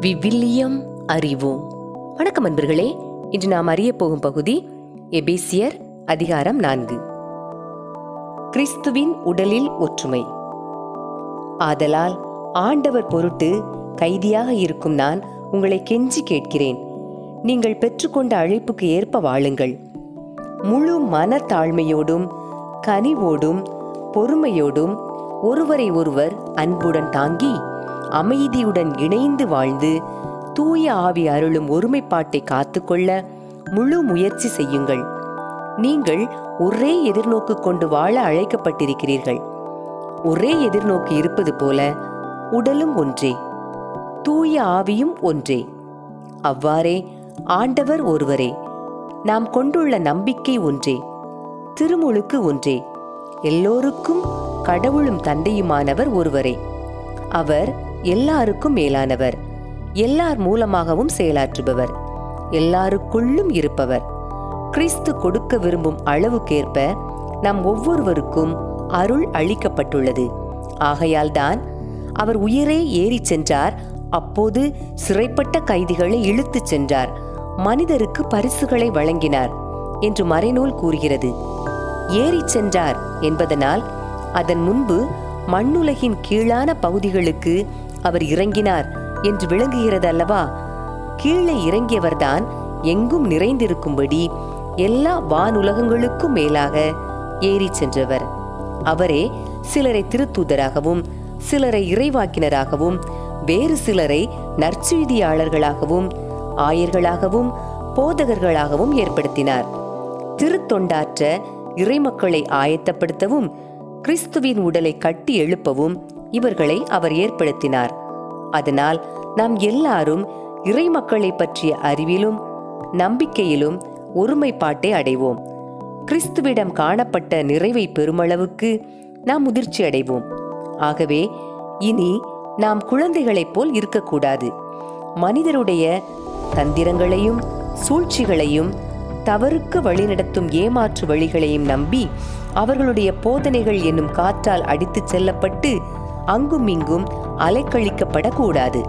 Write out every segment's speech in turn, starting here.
விவிலியம் அறிவோம் வணக்கம் அன்பர்களே இன்று நாம் அறிய போகும் பகுதி எபேசியர் அதிகாரம் நான்கு. கிறிஸ்துவின் உடலில் ஒற்றுமை. ஆதலால் ஆண்டவர் பொருட்டு கைதியாக இருக்கும் நான் உங்களை கெஞ்சி கேட்கிறேன். நீங்கள் பெற்றுக்கொண்ட அழைப்புக்கு ஏற்ப வாழுங்கள். முழு மனத்தாழ்மையோடும் கனிவோடும் பொறுமையோடும் ஒருவரை ஒருவர் அன்புடன் தாங்கி அமைதியுடன் இணைந்து வாழ்ந்து தூய ஆவி அருளும் ஒருமைப்பாட்டை காத்துக்கொள்ள முழு முயற்சி செய்யுங்கள். நீங்கள் ஒரே எதிர்நோக்கு கொண்டு வாழ அழைக்கப்பட்டிருக்கிறீர்கள். ஒரே எதிர்நோக்கு இருப்பது போல உடலும் ஒன்றே தூய ஆவியும் ஒன்றே. அவ்வாறே ஆண்டவர் ஒருவரே நாம் கொண்டுள்ள நம்பிக்கை ஒன்றே திருமுழுக்கு ஒன்றே. எல்லோருக்கும் கடவுளும் தந்தையுமானவர் ஒருவரே. அவர் எல்லாருக்கும் மேலானவர். எல்லார் மூலமாகவும் செயலாற்றுபவர். எல்லாருக்குள்ளும் இருப்பவர். கிறிஸ்து கொடுக்க விரும்பும் அளவுக்கேற்ப நம் ஒவ்வொருவருக்கும் அருள் அளிக்கப்பட்டுள்ளது. ஆகையால்தான் அவர் உயிரே ஏறிச் சென்றார் அப்போது சிறைப்பட்ட கைதிகளை இழுத்துச் சென்றார் மனிதருக்கு பரிசுகளை வழங்கினார் என்று மறைநூல் கூறுகிறது. ஏறிச் சென்றார் என்பதனால் அதன் முன்பு மண்ணுலகின் கீழான பகுதிகளுக்கு அவர் இறங்கினார் என்று விளங்குகிறது அல்லவா கீழே இறங்கியவர்தான் எங்கும் நிறைந்திருக்கும்படி எல்லா வானுலகங்களுக்கும் மேலாக ஏறிச் சென்றவர். அவரே சிலரை திருத்தூதராகவும் சிலரை இறைவாக்கினராகவும் வேறு சிலரை நற்செய்தியாளர்களாகவும் ஆயர்களாகவும் போதகர்களாகவும் ஏற்படுத்தினார். திருத்தொண்டாற்ற இறைமக்களை ஆயத்தப்படுத்தவும் கிறிஸ்துவின் உடலை கட்டி எழுப்பவும் இவர்களை அவர் ஏற்படுத்தினார். அதனால் நாம் எல்லாரும் இறைமக்களை பற்றிய அறிவிலும் நம்பிக்கையிலும் ஒருமைப்பாட்டை அடைவோம். கிறிஸ்துவிடம் காணப்பட்ட நிறைவை பெருமளவுக்கு நாம் முதிர்ச்சி அடைவோம். ஆகவே இனி நாம் குழந்தைகளைப் போல் இருக்கக்கூடாது. மனிதருடைய தந்திரங்களையும் சூழ்ச்சிகளையும் தவறுக்கு வழிநடத்தும் ஏமாற்று வழிகளையும் நம்பி அவர்களுடைய போதனைகள் என்னும் காற்றால் அடித்துச் செல்லப்பட்டு அங்கும் இங்கும் அலைக்கழிக்கப்படக்கூடாது.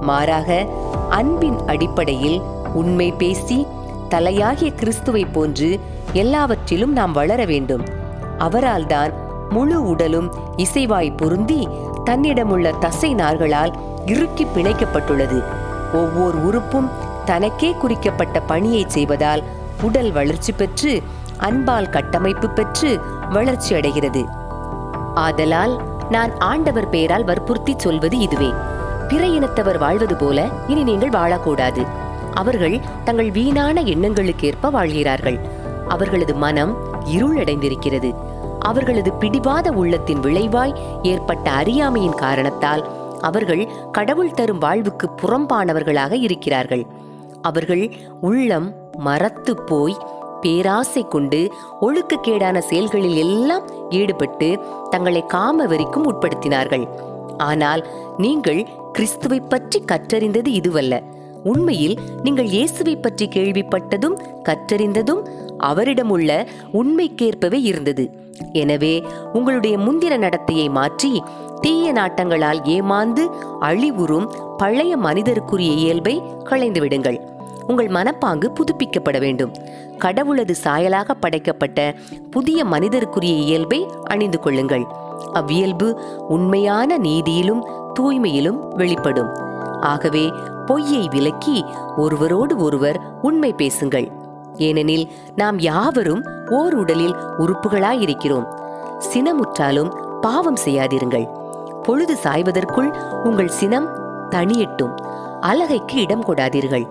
மாறாக அன்பின் அடிப்படையில் உண்மை பேசி தலையாகிய கிறிஸ்துவை போன்று எல்லாவற்றிலும் நாம் வளர வேண்டும். அவரால்தான் முழு உடலும் இசைவாய் பொருந்தி தன்னிடமுள்ள தசை நார்களால் இறுக்கி பிணைக்கப்பட்டுள்ளது. ஒவ்வொரு உறுப்பும் தனக்கே குறிக்கப்பட்ட பணியை செய்வதால் உடல் வளர்ச்சி பெற்று அன்பால் கட்டமைப்பு பெற்று வளர்ச்சி அடைகிறது ஆதலால் நான் ஆண்டவர் பெயரால் வற்புறுத்தி சொல்வது இதுவே. பிற இனத்தவர் வாழ்வது போல இனி நீங்கள் வாழக்கூடாது. அவர்கள் தங்கள் வீணான எண்ணங்களுக்கேற்ப வாழ்கிறார்கள். அவர்களது மனம் இருளடைந்திருக்கிறது. அவர்களது பிடிவாத உள்ளத்தின் விளைவாய் ஏற்பட்ட அறியாமையின் காரணத்தால் அவர்கள் கடவுள் தரும் வாழ்வுக்கு புறம்பானவர்களாக இருக்கிறார்கள். அவர்கள் உள்ளம் மரத்து போய் பேராசை கொண்டு ஒழுக்கக்கேடான செயல்களில் எல்லாம் ஈடுபட்டு தங்களை காம வெறிக்கும் உட்படுத்தினார்கள். ஆனால் நீங்கள் கிறிஸ்துவை பற்றி கற்றறிந்தது இதுவல்ல. உண்மையில் நீங்கள் இயேசுவை பற்றி கேள்விப்பட்டதும் கற்றறிந்ததும் அவரிடம் உள்ள உண்மைக்கேற்பவே இருந்தது. எனவே உங்களுடைய முந்திர நடத்தையை மாற்றி தீய நாட்டங்களால் ஏமாந்து அழிவுறும் பழைய மனிதருக்குரிய இயல்பை களைந்துவிடுங்கள். உங்கள் மனப்பாங்கு புதுப்பிக்கப்பட வேண்டும். கடவுளது சாயலாக படைக்கப்பட்ட புதிய மனிதருக்குரிய இயல்பை அணிந்து கொள்ளுங்கள். அவ்வியல்பு உண்மையான நீதியிலும் தூய்மையிலும் வெளிப்படும். ஆகவே பொய்யை விலக்கி ஒருவரோடு ஒருவர் உண்மை பேசுங்கள். ஏனெனில் நாம் யாவரும் ஓர் உடலில் உறுப்புகளாயிருக்கிறோம். சினமுற்றாலும் பாவம் செய்யாதிருங்கள். பொழுது சாய்வதற்குள் உங்கள் சினம் தனியட்டும் அலகைக்கு இடம் கொடாதீர்கள்.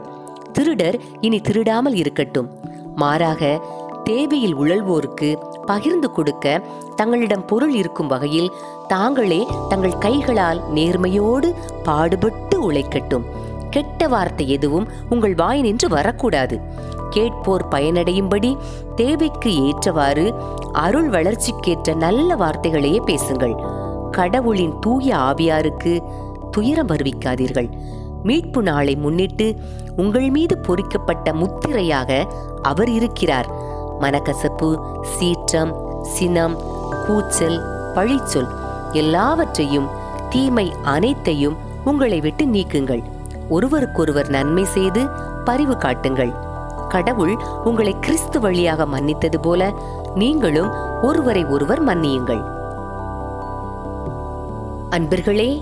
திருடர் இனி திருடாமல் இருக்கட்டும். மாறாக தேவையில் உழல்வோருக்கு பகிர்ந்து கொடுக்க தங்களிடம் பொருள் இருக்கும் வகையில் தாங்களே தங்கள் கைகளால் நேர்மையோடு பாடுபட்டு உழைக்கட்டும். கெட்ட வார்த்தை எதுவும் உங்கள் வாய் நின்று வரக்கூடாது. கேட்போர் பயனடையும்படி தேவைக்கு ஏற்றவாறு அருள் வளர்ச்சிக்கேற்ற நல்ல வார்த்தைகளையே பேசுங்கள். கடவுளின் தூய ஆவியாருக்கு துயரம் வருவிக்காதீர்கள். மீட்பு நாளை முன்னிட்டு உங்கள் மீது பொறிக்கப்பட்ட முத்திரையாக அவர் இருக்கிறார். மனக்கசப்பு சீற்றம் சினம் கூச்சல் பழிச்சொல் எல்லாவற்றையும் தீமை அனைத்தையும் உங்களை விட்டு நீக்குங்கள். ஒருவருக்கொருவர் நன்மை செய்து பரிவு காட்டுங்கள். கடவுள் உங்களை கிறிஸ்து வழியாக மன்னித்தது போல நீங்களும் ஒருவரை ஒருவர் மன்னியுங்கள். அன்பர்களே